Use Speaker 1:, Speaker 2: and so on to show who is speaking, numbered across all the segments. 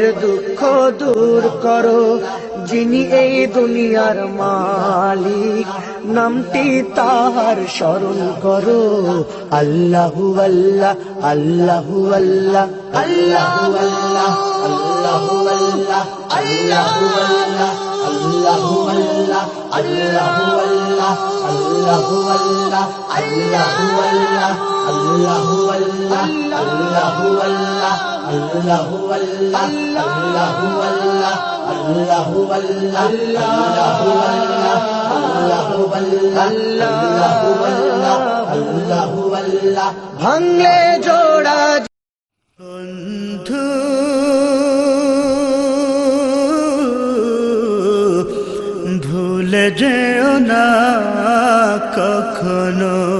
Speaker 1: মনের দুঃখ দূর করো। যিনি এই দুনিয়ার মালিক, নামটি তাহার স্মরণ করো। আল্লাহু আল্লাহ আল্লাহু আল্লাহ আল্লাহু আল্লাহ আল্লাহু আল্লাহ আল্লাহু আল্লাহ আল্লাহু আল্লাহ আল্লাহু আল্লাহ আল্লাহু আল্লাহ আল্লাহু আল্লাহ আল্লাহু আল্লাহ আল্লাহু আল্লাহ আল্লাহু আল্লাহ আল্লাহু আল্লাহ আল্লাহু আল্লাহ ভাঙলে জোড়া বন্ধু, ভুলে যেও না কখনো।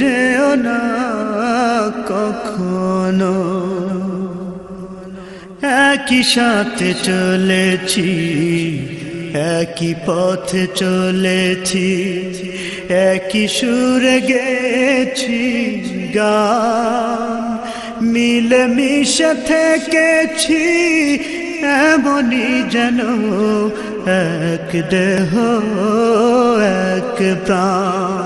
Speaker 1: যেও না কখনো। একই সাথে চলেছি, একই পথে চলেছি, একই সুরে গেছি গান। মিলে মিশে থেকেছি, এমনই যেন এক দেহ, এক প্রাণ।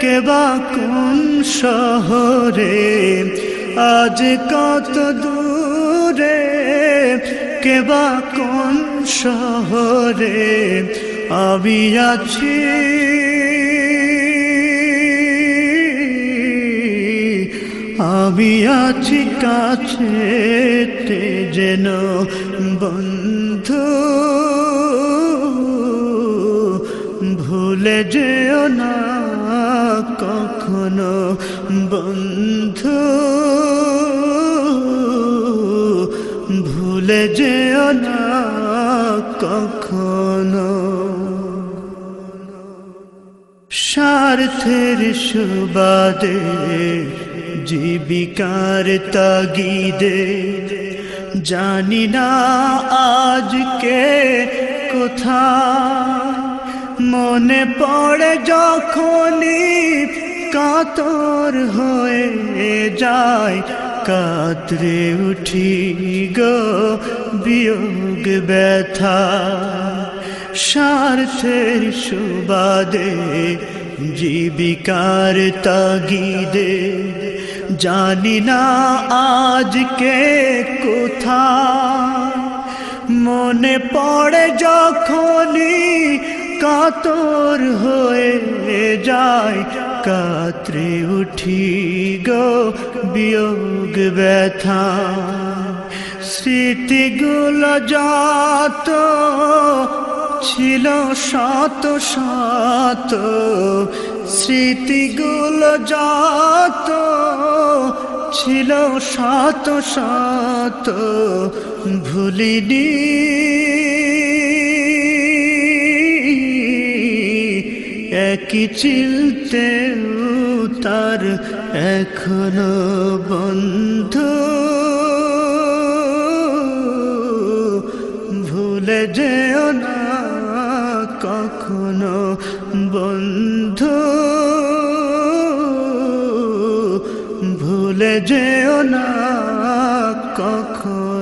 Speaker 1: কেবা কোন শহরে? আজ কত দূরে? কেবা কোন শহরে? আমি আছি। আমি আছি কাছে যেন বন্ধু। ভুলে যেও না। কখনো বন্ধু ভুলে যেও না কখনো। স্বার্থের সুবাদে জীবিকার তাগিদে জানি না আজকে কোথায়। মনে পড়ে যখনই কাতর হয়ে যায়, কাতরে উঠি গো বিয়োগ ব্যথা। স্বার্থের সুবাদে, জীবিকার তাগিদে, জানি না আজকে কোথা মনে পড়ে যখনই কাতর হয়ে যায়, কাত্রে উঠি গো বিয়োগ ব্যথা। স্মৃতিগুলো যত ছিল, শত শত। স্মৃতিগুলো যত ছিল, শত শত। ভুলিনি একই চিলতে তার এখনও বন্ধু। ভুলে যেও না কখনো বন্ধু। ভুলে যেও না কখনো